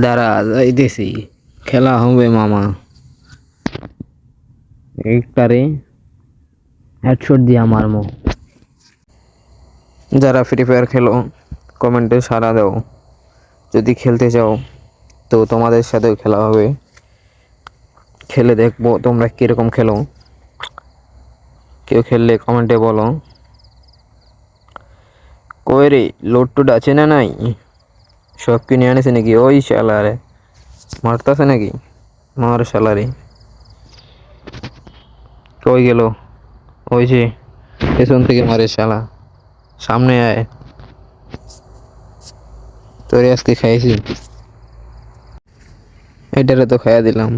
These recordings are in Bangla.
দাঁড়া, যাইতেছি। খেলা হবে, মামা। একটারে হেডশট দিয়া মারমো যারা ফ্রি ফায়ার খেলো, কমেন্টে সারা দাও। যদি খেলতে চাও, তো তোমাদের সাথেও খেলা হবে। খেলে দেখব তোমরা কীরকম খেলো। কেউ খেললে কমেন্টে বলো। কই রে লোড টুড আছে না নাই? সব কিনে আনেছে নাকি? ওই শালারে। মারতাছে নাকি? মার শালারে। কই গেল? ওই যে, পেছন থেকে মারে শালা। সামনে আয়। তোরে আজকে খাইছি। এটারে তো খাইয়া দিলাম।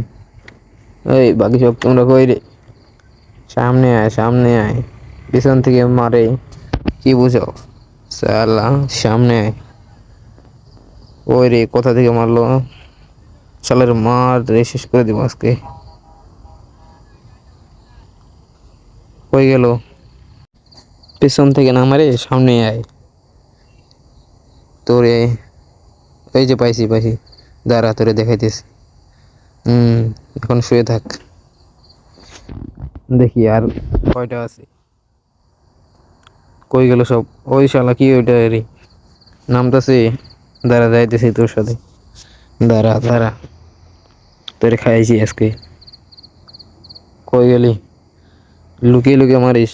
ওই বাকি সব তোমরা কই রে? সামনে আয় সামনে আয়। পিছন থেকে মারে। কি বুঝো সালা সামনে আয়। ওই রে কোথা থেকে মারলো? সালের মার রে, শেষ করে দিব আজকে। কই গেল। পেছন থেকে না মারে, সামনে আয়। তোরে, এই যে পাইছি পাইছি। দাঁড়া, তোরে দেখাইতেছি। হুম, এখন শুয়ে থাক। দেখি আর কয়টা আছে। কই গেল সব? ওই শালা কি ওইটা রে? নামতাছে? দাঁড়া, যাইতেছি তোর সাথে। দাঁড়া দাঁড়া। তোর খাইছি আজকে। কই গেলি? লুকিয়ে লুকিয়ে মারিস।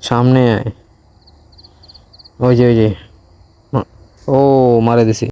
সামনে আয়। ওই যে ওই যে। ও, মারে দিছি।